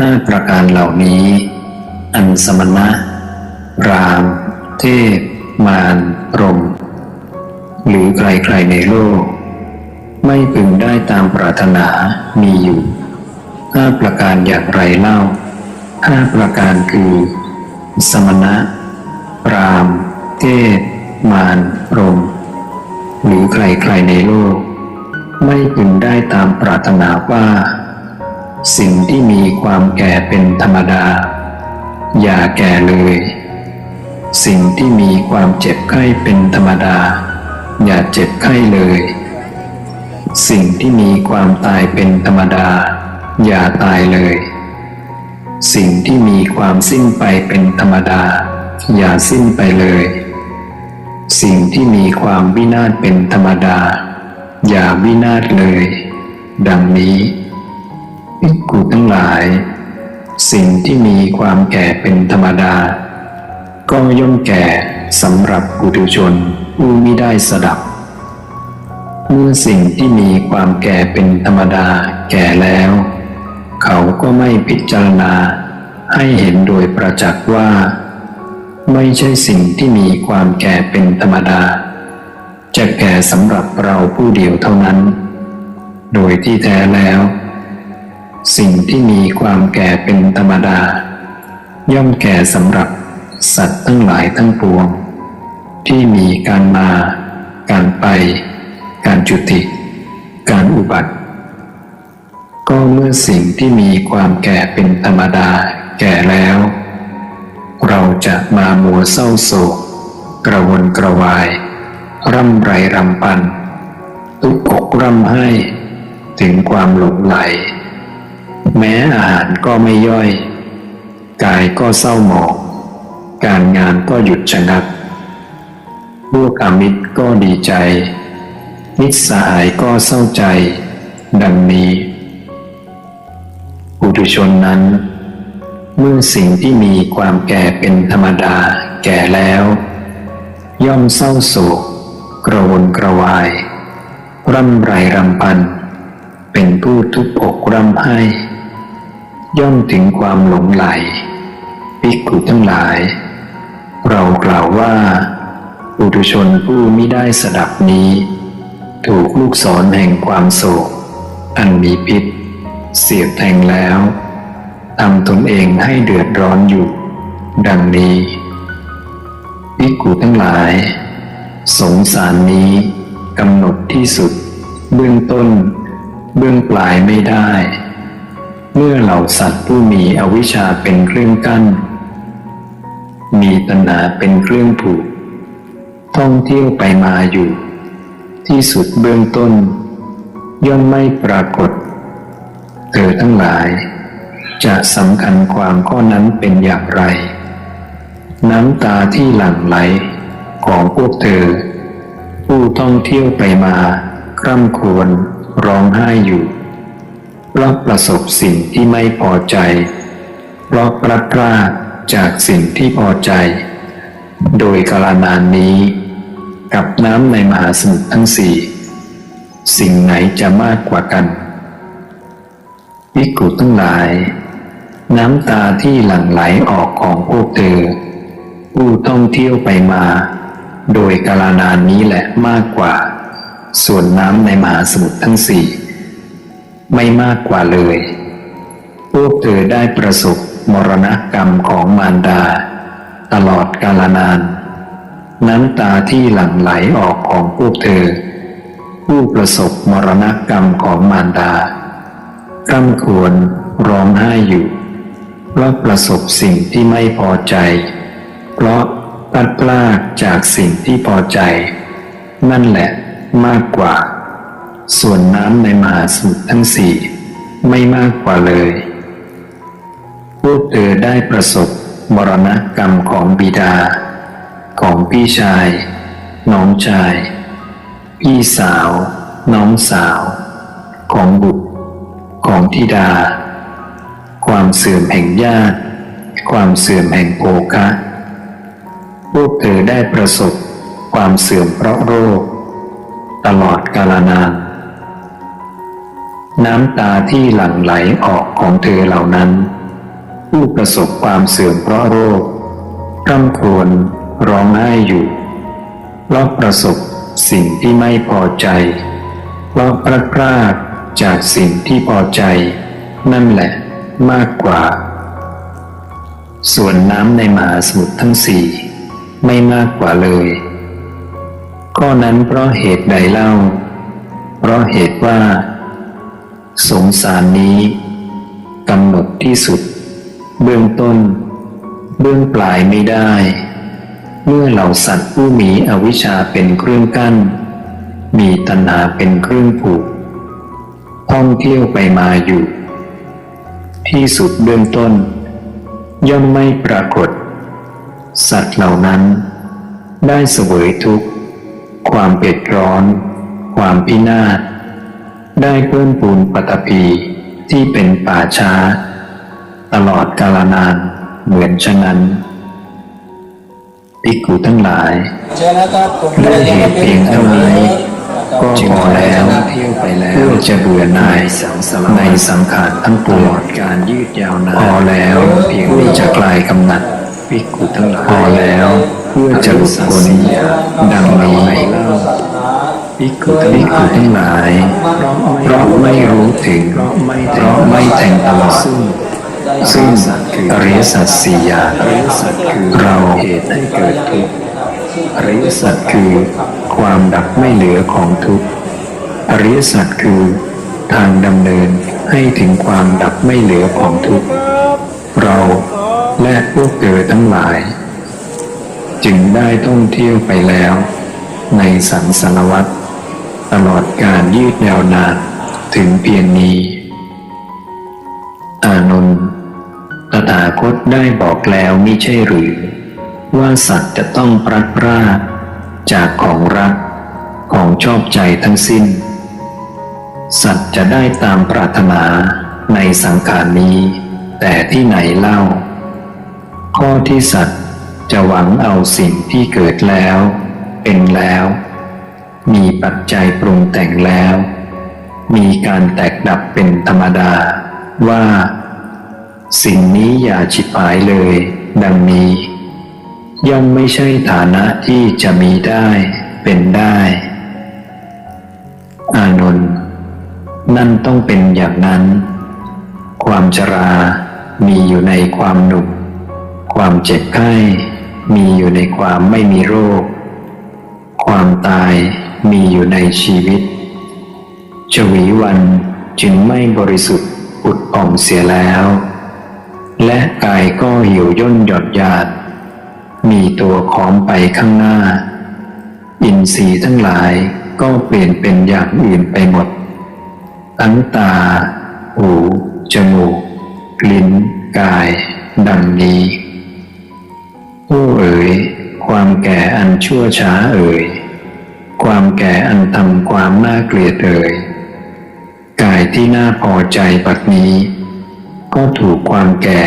ห้าประการเหล่านี้ อันสมณะ ราม เทพ มารพรม หรือใครๆในโลก ไม่พึงได้ตามปรารถนามีอยู่ห้าประการอย่างไรเล่าห้าประการคือ สมณะ ราม เทพ มารพรม หรือใครๆในโลก ไม่พึงได้ตามปรารถนาว่า สิ่งที่มีความแก่เป็นธรรมดา อย่าแก่เลย สิ่งที่มีความเจ็บไข้เป็นธรรมดา อย่าเจ็บไข้เลย สิ่งที่มีความตายเป็นธรรมดา อย่าตายเลย สิ่งที่มีความสิ้นไปเป็นธรรมดา อย่าสิ้นไปเลย สิ่งที่มีความวินาศเป็นธรรมดา อย่าวินาศเลย ดังนี้ ภิกขุทั้งหลาย สิ่งที่มีความแก่เป็นธรรมดา ก็ย่อมแก่สำหรับปุถุชนผู้ไมิได้สดับ เมื่อสิ่งที่มีความแก่เป็นธรรมดาแก่แล้ว เขาก็ไม่พิจารณา ให้เห็นโดยประจักษ์ว่า ไม่ใช่สิ่งที่มีความแก่เป็นธรรมดา จะแก่สำหรับเราผู้เดียวเท่านั้น โดยที่แท้แล้ว สิ่งที่มีความแก่เป็นธรรมดา ย่อมแก่สำหรับสัตว์ทั้งหลายทั้งปวง ที่มีการมา การไป การจุติ การอุบัติ ก็เมื่อสิ่งที่มีความแก่เป็นธรรมดาแก่แล้ว เราจะมามัวเศร้าโศก กระวนกระวาย ร่ำไรรำพันตุกอกร่ำไห้ ถึงความหลงไหล แม้อาหารก็ไม่ย่อย กายก็เศร้าหมอง การงานก็หยุดชะงักพวกอมิตรก็ดีใจ มิตรสหายก็เศร้าใจ ดังนี้ปุถุชนนั้น เมื่อสิ่งที่มีความแก่เป็นธรรมดาแก่แล้ว ย่อมเศร้าโศกกระวนกระวาย ร่ำไรรำพัน เป็นผู้ทุกข์อกร่ำไห้ ย่อมถึงความหลงไหลภิกขุทั้งหลาย เรากล่าวว่าปุถุชนผู้มิได้สดับนี้ ถูกลูกศรแห่งความโศก อันมีพิษ เสียบแทงแล้วทำตนเองให้เดือดร้อนอยู่ ดังนี้ภิกขุทั้งหลาย สงสารนี้กำหนดที่สุด เบื้องต้น เบื้องปลายไม่ได้ เมื่อเหล่าสัตว์ผู้มีอวิชชาเป็นเครื่องกั้น มีตัณหาเป็นเครื่องผูก ท่องเที่ยวไปมาอยู่ ที่สุดเบื้องต้น ย่อมไม่ปรากฏ เธอทั้งหลาย จะสำคัญความข้อนั้นเป็นอย่างไร น้ำตาที่หลั่งไหลของพวกเธอ ผู้ท่องเที่ยวไปมา คร่ำครวญร้องไห้อยู่ เพราะประสบสิ่งที่ไม่พอใจ เพราะพลัดพรากจากสิ่งที่พอใจ โดยกาลนานนี้ กับน้ำในมหาสมุทรทั้งสี่ สิ่งไหนจะมากกว่ากันวิกุทั้งหลาย น้ำตาที่หลั่งไหลออกของพวกเธอ ผู้ท่องเที่ยวไปมา โดยกาลนานนี้แหละมากกว่า ส่วนน้ำในมหาสมุทรทั้งสี่ ไม่มากกว่าเลย พวกเธอได้ประสบมรณกรรมของมารดา ตลอดกาลนาน น้ำตาที่หลั่งไหลออกของพวกเธอ ผู้ประสบมรณกรรมของมารดาร่ำควรร้องไห้อยู่เพราะประสบสิ่งที่ไม่พอใจ เพราะพลัดพรากจากสิ่งที่พอใจ นั่นแหละมากกว่า ส่วนน้ำในมหาสมุทรทั้งสี่ไม่มากกว่าเลย พวกเธอได้ประสบมรณกรรมของบิดา ของพี่ชาย น้องชาย พี่สาว น้องสาว ของบุตร ของธิดา ความเสื่อมแห่งญาติ ความเสื่อมแห่งโภคะ พวกเธอได้ประสบความเสื่อมเพราะโรค ตลอดกาลนาน น้ำตาที่หลั่งไหลออกของเธอเหล่านั้น ผู้ประสบความเสื่อมเพราะโรคร่ำครวญร้องไห้อยู่เพราะประสบสิ่งที่ไม่พอใจเพราะพลาดพลาดจากสิ่งที่พอใจ นั่นแหละมากกว่า ส่วนน้ำในมหาสมุทรทั้งสี่ไม่มากกว่าเลยข้อนั้นเพราะเหตุใดเล่า เพราะเหตุว่า สงสารนี้กำหนดที่สุด เบื้องต้น เบื้องปลายไม่ได้ เมื่อเหล่าสัตว์ผู้มีอวิชชาเป็นเครื่องกั้น มีตัณหาเป็นเครื่องผูกท่องเที่ยวไปมาอยู่ ที่สุดเบื้องต้น ย่อมไม่ปรากฏ สัตว์เหล่านั้น ได้เสวยทุกข์ ความเผ็ดร้อน ความพินาศ ได้เพิ่มปูนปตพี ที่เป็นป่าช้า ตลอดกาลนานเหมือนฉะนั้นภิกขุทั้งหลายเชิญนะครับผมด้วยเหตุเพียงเท่านี้ก็พอแล้วเที่ยวไปแล้วเพื่อจะเบื่อหน่ายในสังขารทั้งปวงการยืดยาวนานพอแล้วเพียงที่จะคลายกำหนัดภิกขุทั้งหลายพอแล้ว เพื่อจะหลุดพ้นดังนี้ ภิกขุภิกขุทั้งหลาย เพราะไม่รู้ถึง เพราะไม่แทงตลอด ซึ่งอริยสัจสี่อย่างเราเหตุให้เกิดทุกข์อริยสัจคือความดับไม่เหลือของทุกข์อริยสัจคือทางดำเนินให้ถึงความดับไม่เหลือของทุกข์เราและพวกเธอทั้งหลาย จึงได้ท่องเที่ยวไปแล้ว ในสังสารวัฏ ตลอดการยืดยาวนานถึงเพียงนี้ อานนท์ตถาคตได้บอกแล้วมิใช่หรือ ว่าสัตว์จะต้องพลัดพรากจากของรักของชอบใจทั้งสิ้น สัตว์จะได้ตามปรารถนาในสังขารนี้ แต่ที่ไหนเล่า ข้อที่สัตว์จะหวังเอาสิ่งที่เกิดแล้ว เป็นแล้ว มีปัจจัยปรุงแต่งแล้ว มีการแตกดับเป็นธรรมดาว่า สิ่งนี้อย่าฉิบหายเลย ดังนี้ ย่อมไม่ใช่ฐานะที่จะมีได้เป็นได้ อานนท์นั่นต้องเป็นอย่างนั้น ความชรามีอยู่ในความหนุ่มความเจ็บไข้ มีอยู่ในความไม่มีโรค ความตายมีอยู่ในชีวิต ชวีวันจึงไม่บริสุทธิ์อุดอ่องเสียแล้ว และกายก็หี่ยวย่นหยดยาดมีตัวค้อมไปข้างหน้า อินทรีย์ทั้งหลายก็เปลี่ยนเป็นอย่างอื่นไปหมด ทั้งตา หู จมูก ลิ้น กาย ดังนี้โอ้เอ๋ย ความแก่อันชั่วช้าเอ๋ยความแก่อันทำความน่าเกลียดเอ่ย กายที่น่าพอใจปัดนี้ ก็ถูกความแก่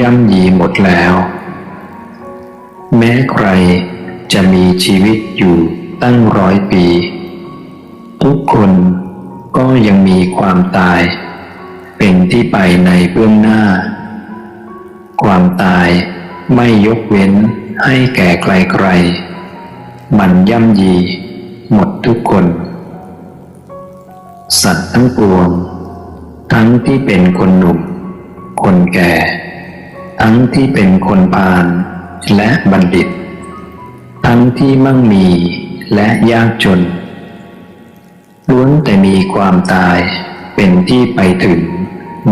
ย่ำยีหมดแล้ว แม้ใครจะมีชีวิตอยู่ตั้งร้อยปี ทุกคนก็ยังมีความตาย เป็นที่ไปในเบื้องหน้า ความตายไม่ยกเว้น ให้แก่ใครๆมันย่ำยี หมดทุกคน สัตว์ทั้งปวง ทั้งที่เป็นคนหนุ่ม คนแก่ ทั้งที่เป็นคนพาลและบัณฑิต ทั้งที่มั่งมีและยากจนล้วนแต่มีความตายเป็นที่ไปถึง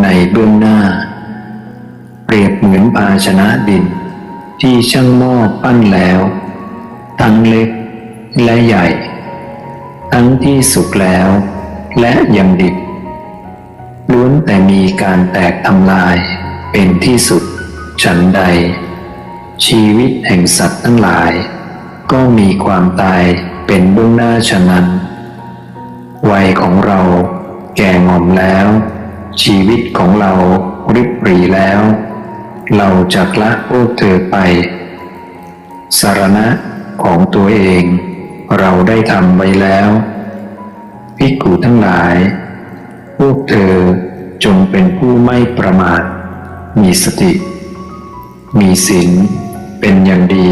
ในเบื้องหน้า เปรียบเหมือนภาชนะดิน ที่ช่างหม้อปั้นแล้ว ทั้งเล็กและใหญ่ ทั้งที่สุกแล้ว และยังดิบล้วนแต่มีการแตกทำลายเป็นที่สุด ฉันใด ชีวิตแห่งสัตว์ทั้งหลาย ก็มีความตายเป็นเบื้องหน้าฉะนั้น วัยของเราแก่งอมแล้ว ชีวิตของเราริบหรีแล้ว เราจะละพวกเธอไป สารณะของตัวเองเราได้ทำไว้แล้วภิกขุทั้งหลาย พวกเธอจงเป็นผู้ไม่ประมาท มีสติ มีศีลเป็นอย่างดี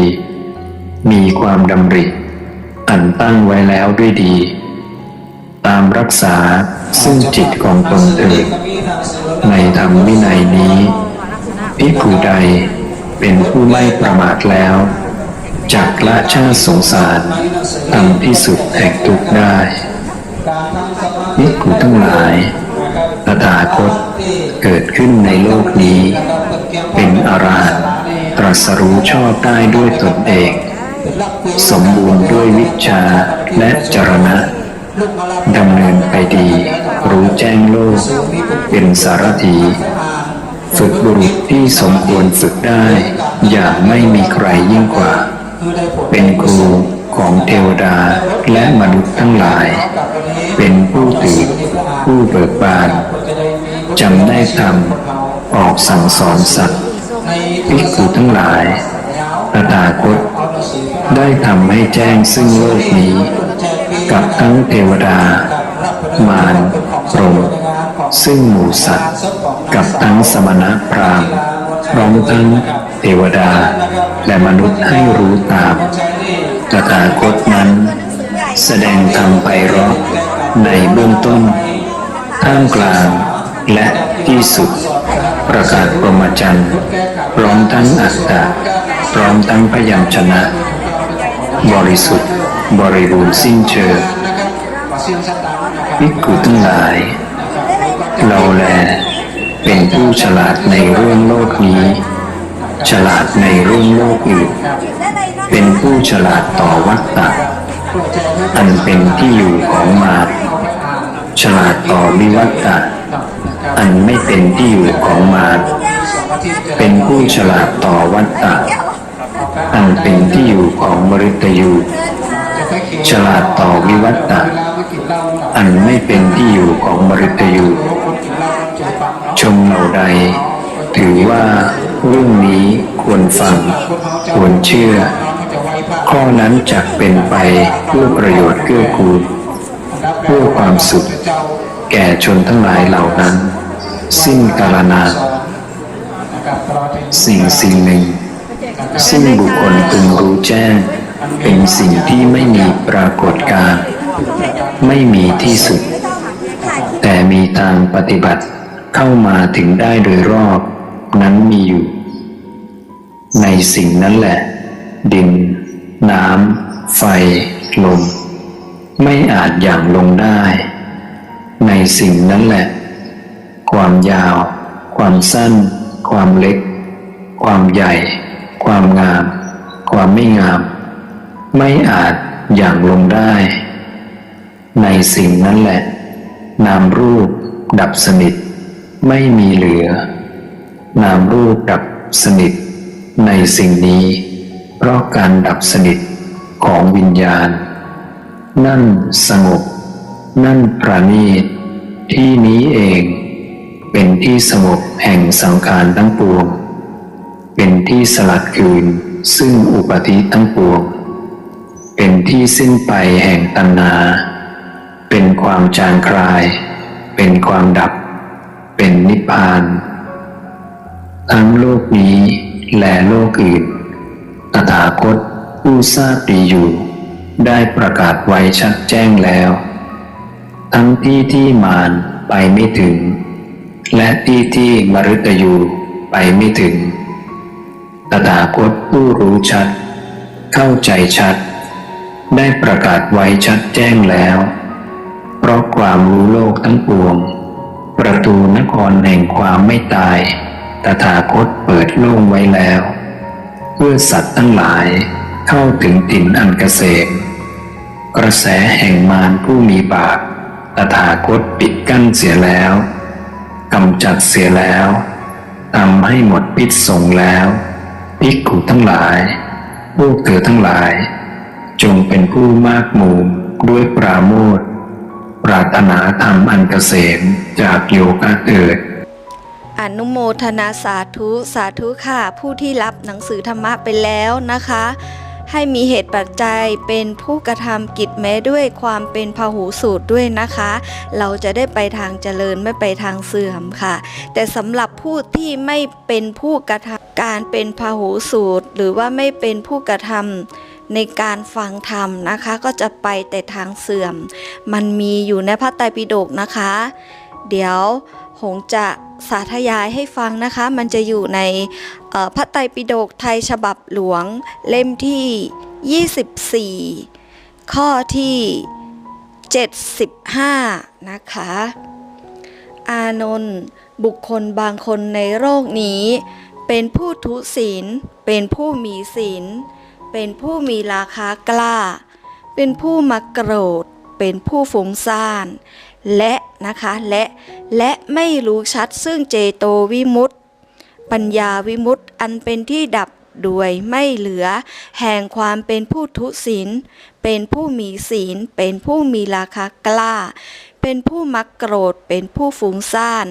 มีความดำริ อันตั้งไว้แล้วด้วยดี ตามรักษาซึ่งจิตของตนเถิดในธรรมวินัยนี้ ภิกขุใดเป็นผู้ไม่ประมาทแล้วจากละชาติสงสารทำที่สุดแห่งทุกได้ภิกขุทั้งหลายตถาคตเกิดขึ้นในโลกนี้ เป็นอรหันต์ตรัสรู้ชอบได้ด้วยตนเอง สมบูรณ์ด้วยวิชาและจรณะดำเนินไปดี รู้แจ้งโลก เป็นสารถี ฝึกบุรุษที่สมควรฝึกได้ อย่างไม่มีใครยิ่งกว่า เป็นครูของเทวดาและมนุษย์ทั้งหลาย เป็นผู้ตื่นผู้เบิกบานจำได้ทำออกสั่งสอนสัตว์ภิกขุทั้งหลายตถาคตได้ทำให้แจ้งซึ่งโลกนี้ กับทั้งเทวดามาร พรหมซึ่งหมู่สัตว์ กับทั้งสมณะพราหมณ์พร้อมทั้งเทวดา และมนุษย์ให้รู้ตามตถาคตนั้น แสดงธรรมไปเราะในเบื้องต้น ท่ามกลาง และที่สุด ประกาศปรมจันทร์พร้อมทั้งอัตตะพร้อมทั้งพยัญชนะ บริสุทธิ์ บริบูรณ์สิ้นเชิง ภิกขุทั้งหลาย เราแล เป็นผู้ฉลาดในเรื่องโลกนี้ ฉลาดในเรื่องโลกอื่นเป็นผู้ฉลาดต่อวัฏฏะอันเป็นที่อยู่ของมารฉลาดต่อวิวัตตะอันไม่เป็นที่อยู่ของมารเป็นผู้ฉลาดต่อวัฏฏะอันเป็นที่อยู่ของมฤตยู ฉลาดต่อวิวัตตะ อันไม่เป็นที่อยู่ของมฤตยูชมเหล่าใด ถือว่าเรื่องนี้ควรฟัง ควรเชื่อ ข้อนั้นจักเป็นไปเพื่อประโยชน์เกื้อกูลเพื่อความสุข แก่ชนทั้งหลายเหล่านั้น สิ้นกาลนานสิ่งสิ่งหนึ่ง ซึ่งบุคคลพึงรู้แจ้ง เป็นสิ่งที่ไม่มีปรากฏการณ์ ไม่มีที่สุด แต่มีทางปฏิบัติเข้ามาถึงได้โดยรอบนั้นมีอยู่ ในสิ่งนั้นแหละ ดิน น้ำ ไฟ ลม ไม่อาจอย่างลงได้ ในสิ่งนั้นแหละ ความยาว ความสั้น ความเล็ก ความใหญ่ ความงาม ความไม่งาม ไม่อาจอย่างลงได้ ในสิ่งนั้นแหละ นามรูปดับสนิท ไม่มีเหลือ นามรูปดับสนิท ในสิ่งนี้ เพราะการดับสนิทของวิญญาณ นั่นสงบ นั่นประณีต ที่นี้เอง เป็นที่สงบแห่งสังขารทั้งปวง เป็นที่สลัดคืนซึ่งอุปธิทั้งปวง เป็นที่สิ้นไปแห่งตัณหา เป็นความจางคลาย เป็นความดับ เป็นนิพพาน ทั้งโลกนี้และโลกอื่น ตถาคตผู้ทราบดีอยู่ ได้ประกาศไว้ชัดแจ้งแล้ว ทั้งที่ที่มารไปไม่ถึง และที่ที่มฤตยูไปไม่ถึง ตถาคตผู้รู้ชัด เข้าใจชัด ได้ประกาศไว้ชัดแจ้งแล้ว ราะความรู้โลกทั้งปวง ประตูนครแห่งความไม่ตาย ตถาคตเปิดโล่งไว้แล้ว เพื่อสัตว์ทั้งหลายเข้าถึงถิ่นอันเกษมกระแสแห่งมารผู้มีบาปตถาคตปิดกั้นเสียแล้วกำจัดเสียแล้วทำให้หมดพิษสงแล้วภิกขุทั้งหลายพวกเธอทั้งหลาย จงเป็นผู้มากมู่ด้วยปราโมท ถนาธรรมอันเกษมจากโยคะเกิด อนุโมทนาสาธุสาธุค่ะ ผู้ที่รับหนังสือธรรมะไปแล้วนะคะ ให้มีเหตุปัจจัยเป็นผู้กระทำกิจแม้ด้วยความเป็นพหูสูตรด้วยนะคะ เราจะได้ไปทางเจริญไม่ไปทางเสื่อมค่ะ แต่สำหรับผู้ที่ไม่เป็นผู้กระทำการเป็นพหูสูตร หรือว่าไม่เป็นผู้กระทำ ในการฟังธรรมนะคะ ก็จะไปแต่ทางเสื่อม มันมีอยู่ในพระไตรปิฎกนะคะ เดี๋ยวหงจะสาธยายให้ฟังนะคะ มันจะอยู่ในพระไตรปิฎกไทยฉบับหลวงเล่มที่ 24 ข้อที่ 75 นะคะ อานนท์บุคคลบางคนในโลกนี้ เป็นผู้ทุศีล เป็นผู้มีศีล เป็นผู้มีราคากล้า เป็นผู้มักโกรธ เป็นผู้ฟุ้งซ่าน และนะคะและและไม่รู้ชัดซึ่งเจโตวิมุตติ ปัญญาวิมุตติอันเป็นที่ดับด้วยไม่เหลือ แห่งความเป็นผู้ทุศีล เป็นผู้มีศีล เป็นผู้มีราคากล้า เป็นผู้มักโกรธ เป็นผู้ฟุ้งซ่าน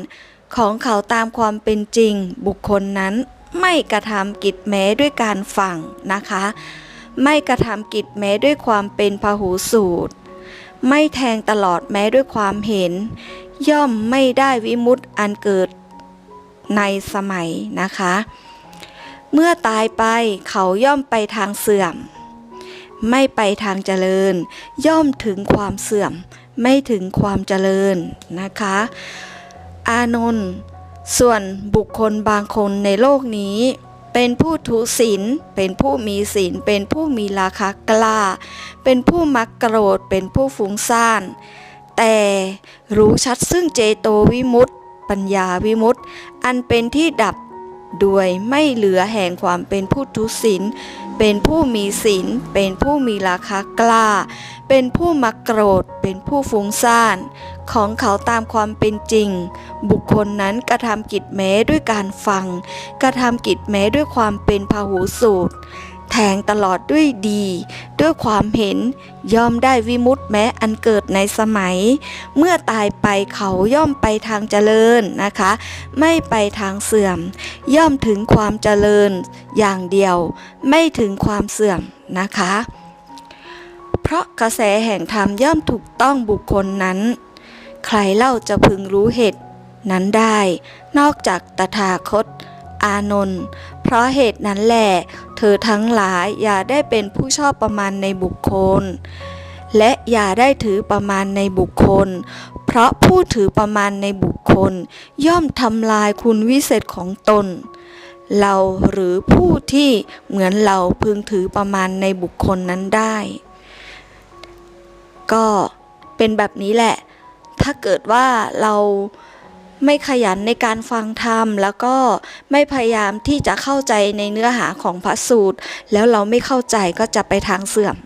ของเขาตามความเป็นจริงบุคคลนั้น ไม่กระทำกิจแม้ด้วยการฟังนะคะ ไม่กระทำกิจแม้ด้วยความเป็นพหูสูตร ไม่แทงตลอดแม้ด้วยความเห็น ย่อมไม่ได้วิมุตติอันเกิดในสมัยนะคะ เมื่อตายไปเขาย่อมไปทางเสื่อม ไม่ไปทางเจริญ ย่อมถึงความเสื่อม ไม่ถึงความเจริญนะคะ อานนท์ ส่วนบุคคลบางคนในโลกนี้ เป็นผู้ทุศีลเป็นผู้มีศีลเป็นผู้มีราคากล้า เป็นผู้มักโกรธเป็นผู้ฟุ้งซ่าน แต่รู้ชัดซึ่งเจโตวิมุตติ ปัญญาวิมุตติ อันเป็นที่ดับด้วยไม่เหลือแห่งความเป็นผู้ทุศีลเป็นผู้มีศีลเป็นผู้มีราคากล้า เป็นผู้มักโกรธ เป็นผู้ฟุ้งซ่าน ของเขาตามความเป็นจริง บุคคลนั้นกระทำกิจแม้ด้วยการฟัง กระทำกิจแม้ด้วยความเป็นพหูสูตร แทงตลอดด้วยดี ด้วยความเห็น ย่อมได้วิมุตติแม้อันเกิดในสมัย เมื่อตายไปเขาย่อมไปทางเจริญนะคะ ไม่ไปทางเสื่อม ย่อมถึงความเจริญอย่างเดียว ไม่ถึงความเสื่อมนะคะ เพราะกระแสแห่งธรรมย่อมถูกต้องบุคคลนั้น ใครเล่าจะพึงรู้เหตุนั้นได้ นอกจากตถาคต อานนท์เพราะเหตุนั้นแหละเธอทั้งหลายอย่าได้เป็นผู้ชอบประมาณในบุคคล และอย่าได้ถือประมาณในบุคคล เพราะผู้ถือประมาณในบุคคล ย่อมทำลายคุณวิเศษของตนเราหรือผู้ที่เหมือนเราพึงถือประมาณในบุคคลนั้นได้ ก็เป็นแบบนี้แหละ ถ้าเกิดว่าเราไม่ขยันในการฟังธรรม แล้วก็ไม่พยายามที่จะเข้าใจในเนื้อหาของพระสูตร แล้วเราไม่เข้าใจก็จะไปทางเสื่อม